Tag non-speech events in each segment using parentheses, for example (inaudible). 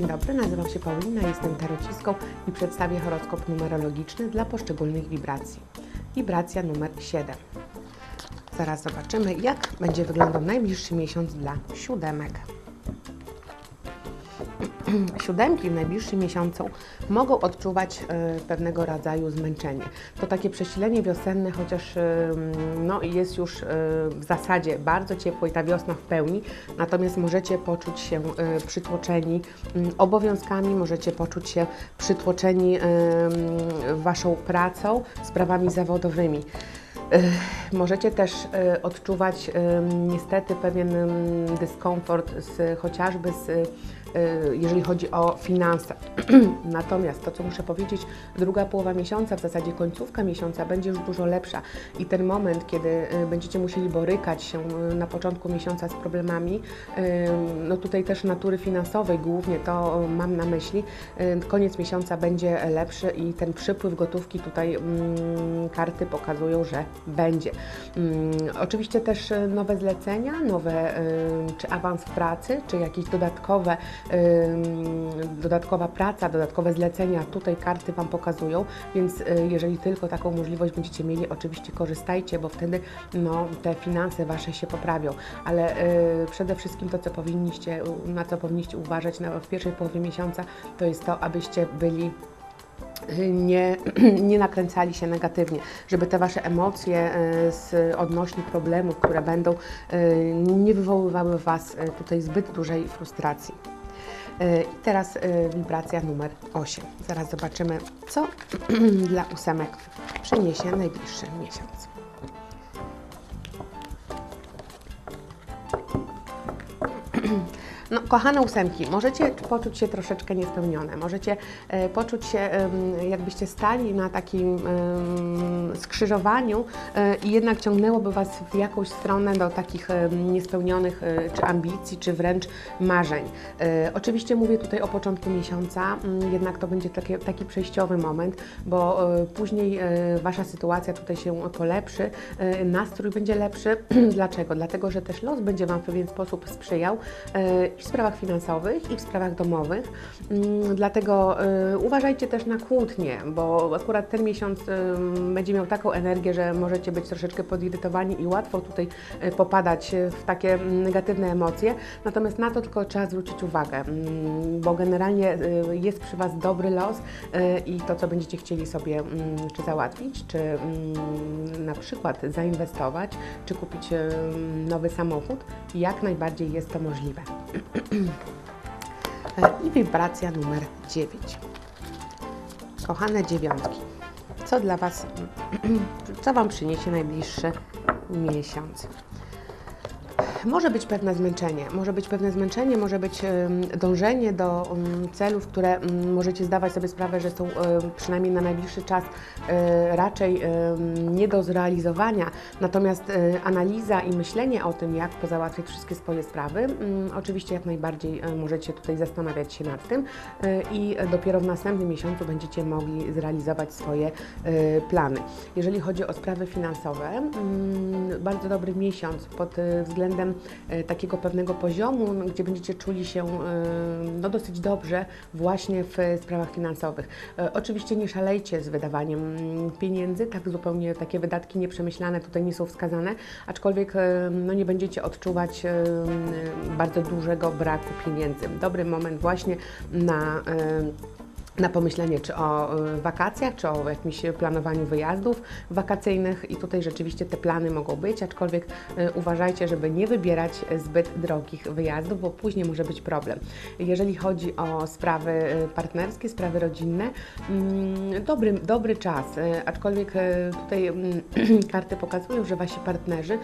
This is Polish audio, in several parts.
dobry, nazywam się Paulina, jestem tarocistką i przedstawię horoskop numerologiczny dla poszczególnych wibracji. Wibracja numer 7. Zaraz zobaczymy, jak będzie wyglądał najbliższy miesiąc dla siódemek. (clears throat) Siódemki w najbliższym miesiącu mogą odczuwać e, pewnego rodzaju zmęczenie. To takie przesilenie wiosenne, chociaż e, no, jest już e, w zasadzie bardzo ciepło i ta wiosna w pełni, natomiast możecie poczuć się e, przytłoczeni m, obowiązkami, możecie poczuć się przytłoczeni m, Waszą pracą, sprawami zawodowymi. Ech, Możecie też e, odczuwać em, niestety pewien em, dyskomfort z, chociażby z, jeżeli chodzi o finanse. (clears throat) Natomiast to, co muszę powiedzieć, druga połowa miesiąca, w zasadzie końcówka miesiąca będzie już dużo lepsza i ten moment, kiedy będziecie musieli borykać się na początku miesiąca z problemami, no tutaj też natury finansowej głównie to mam na myśli, koniec miesiąca będzie lepszy i ten przypływ gotówki tutaj mm, karty pokazują, że będzie. Mm, Oczywiście też e, nowe zlecenia, nowe e, czy awans w pracy, czy jakieś dodatkowe, e, dodatkowa praca, dodatkowe zlecenia, tutaj karty Wam pokazują, więc jeżeli tylko taką możliwość będziecie mieli, oczywiście korzystajcie, bo wtedy no, te finanse Wasze się poprawią, ale przede wszystkim to, co powinniście, na co powinniście uważać na, w pierwszej połowie miesiąca, to jest to, abyście byli nie, (clears throat) nie nakręcali się negatywnie, żeby te Wasze emocje e, z odnośnie problemów, które będą, e, nie wywoływały w Was e, tutaj zbyt dużej frustracji. I teraz wibracja numer 8. Zaraz zobaczymy, co (clears throat) dla ósemek przyniesie najbliższy miesiąc. (clears throat) No, kochane ósemki, możecie poczuć się troszeczkę niespełnione, możecie e, poczuć się, jakbyście stali na takim skrzyżowaniu e, i jednak ciągnęłoby Was w jakąś stronę do takich niespełnionych e, czy ambicji, czy wręcz marzeń. Oczywiście mówię tutaj o początku miesiąca, mm, jednak to będzie takie, taki przejściowy moment, bo później Wasza sytuacja tutaj się polepszy, nastrój będzie lepszy. (clears throat) Dlaczego? Dlatego, że też los będzie Wam w pewien sposób sprzyjał w sprawach finansowych, i w sprawach domowych. Mm, Dlatego e, uważajcie też na kłótnie, bo akurat ten miesiąc e, będzie miał taką energię, że możecie być troszeczkę podirytowani i łatwo tutaj e, popadać w takie mm, negatywne emocje. Natomiast na to tylko trzeba zwrócić uwagę, mm, bo generalnie jest przy Was dobry los i to, co będziecie chcieli sobie czy załatwić, czy na przykład zainwestować, czy kupić nowy samochód, jak najbardziej jest to możliwe. E, I wibracja numer 9. Kochane dziewiątki, co dla Was, (clears throat) co Wam przyniesie najbliższy miesiąc? Może być pewne zmęczenie, może być pewne zmęczenie, może być dążenie do celów, które możecie zdawać sobie sprawę, że są przynajmniej na najbliższy czas e, raczej nie do zrealizowania. Natomiast e, analiza i myślenie o tym, jak pozałatwiać wszystkie swoje sprawy, oczywiście jak najbardziej e, możecie tutaj zastanawiać się nad tym i dopiero w następnym miesiącu będziecie mogli zrealizować swoje plany. Jeżeli chodzi o sprawy finansowe, bardzo dobry miesiąc pod względem takiego pewnego poziomu, gdzie będziecie czuli się e, no, dosyć dobrze właśnie w sprawach finansowych. E, Oczywiście nie szalejcie z wydawaniem mm, pieniędzy, tak zupełnie takie wydatki nieprzemyślane tutaj nie są wskazane, aczkolwiek e, no, nie będziecie odczuwać e, bardzo dużego braku pieniędzy. Dobry moment właśnie na e, na pomyślenie czy o y, wakacjach, czy o jakimś planowaniu wyjazdów wakacyjnych. I tutaj rzeczywiście te plany mogą być, aczkolwiek y, uważajcie, żeby nie wybierać zbyt drogich wyjazdów, bo później może być problem. Jeżeli chodzi o sprawy y, partnerskie, sprawy rodzinne, mm, dobry, dobry czas, aczkolwiek tutaj mm, (clears throat) karty pokazują, że Wasi partnerzy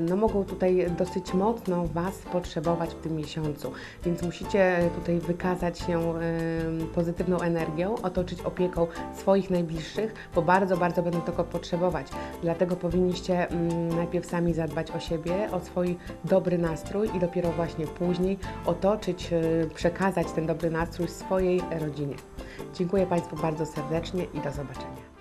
no, mogą tutaj dosyć mocno Was potrzebować w tym miesiącu, więc musicie tutaj wykazać się y, pozytywną energią, otoczyć opieką swoich najbliższych, bo bardzo, bardzo będą tego potrzebować. Dlatego powinniście mm, najpierw sami zadbać o siebie, o swój dobry nastrój i dopiero właśnie później otoczyć, y, przekazać ten dobry nastrój swojej rodzinie. Dziękuję Państwu bardzo serdecznie i do zobaczenia.